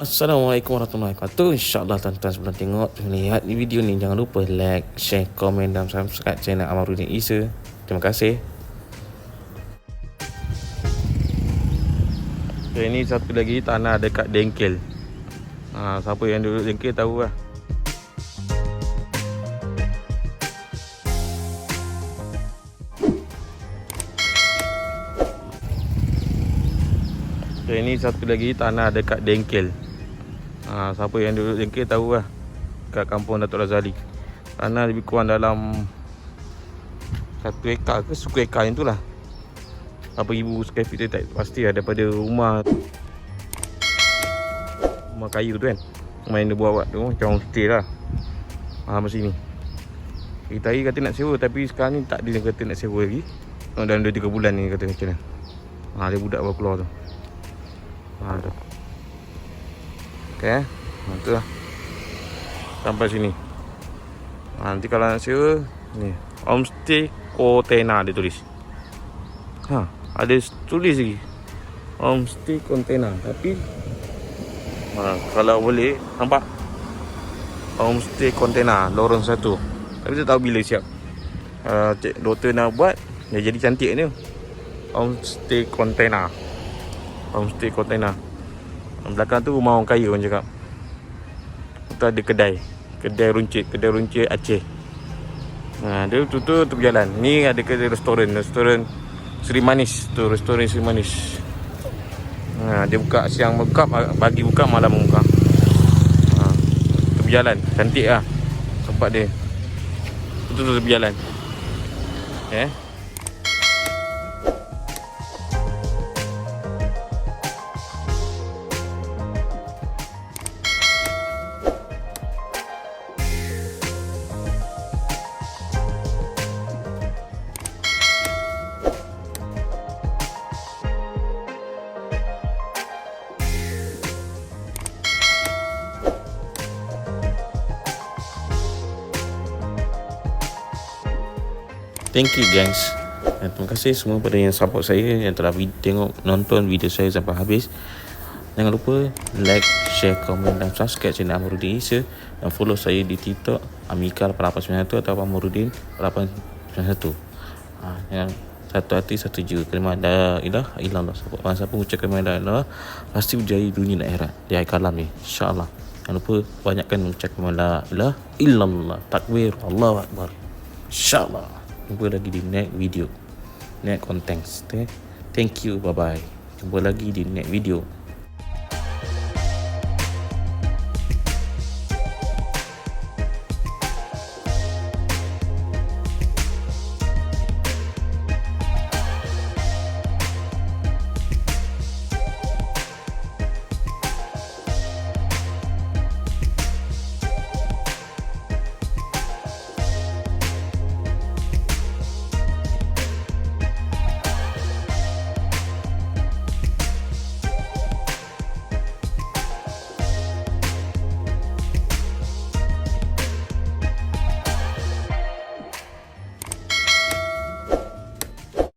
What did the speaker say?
Assalamualaikum warahmatullahi wabarakatuh. InsyaAllah tuan-tuan sebelum tengok Lihat video ni. Jangan lupa like, share, komen dan subscribe channel Amarudin Isa. Terima kasih. Okay, Ini satu lagi tanah dekat Dengkel ha, Siapa yang duduk Dengkel tahu lah. Okay, Ini satu lagi tanah dekat Dengkel ha, Siapa yang duduk Dengkel tahu lah Kat kampung Datuk Razali. Tanah lebih kurang dalam Satu ekar ke suku ekar yang tu lah. Berapa ribu square feet tak pasti lah Daripada rumah Rumah kayu tu kan. Rumah yang dia buat-buat tu Macam homestay lah. Ha macam ni. Kita hari kata nak sewa Tapi sekarang ni tak ada yang kata nak sewa lagi. Dalam 2-3 bulan ni kata macam mana Ha dia budak baru keluar tu. Ha Okay ha, tu lah. Sampai sini. Nanti kalau nak sewa Ni. Homestay Kotena dia tulis. Ha Ada tulis lagi. Homestay Container Tapi ha, Kalau boleh Nampak? Homestay Container Lorong satu. Tapi tak tahu bila siap. Uh, Cik doktor nak buat Dia jadi cantik ni. Homestay Container. Homestay Container Belakang tu rumah orang kaya orang cakap Tu ada kedai Kedai runcit Kedai runcit Aceh Ha, dia tu tu tu berjalan. Ni ada kedai restoran, restoran Seri Manis tu, restoran Seri Manis. Ha, dia buka siang buka pagi buka malam buka. Ha, tu berjalan, cantik lah tempat dia. Tu tu, tu berjalan. Eh. Thank you guys. Dan Terima kasih semua pada yang support saya Yang telah vid- tengok nonton video saya sampai habis. Jangan lupa like, share, komen dan subscribe channel Amarudin Isa. Dan follow saya di TikTok Amika 8891 atau Amarudin 8891 ha, Yang satu hati satu jiwa Kelima la ilah ilallah Siapa siapa mengucap kelima la ilah Pasti berjaya dunia dan akhirat Di akhir kalam ni InsyaAllah. Jangan lupa banyakkan mengucap kelima la ilah illallah Takbir Allah Akbar. InsyaAllah Jumpa lagi di next video. Next content okay? Thank you Bye bye Jumpa lagi di next video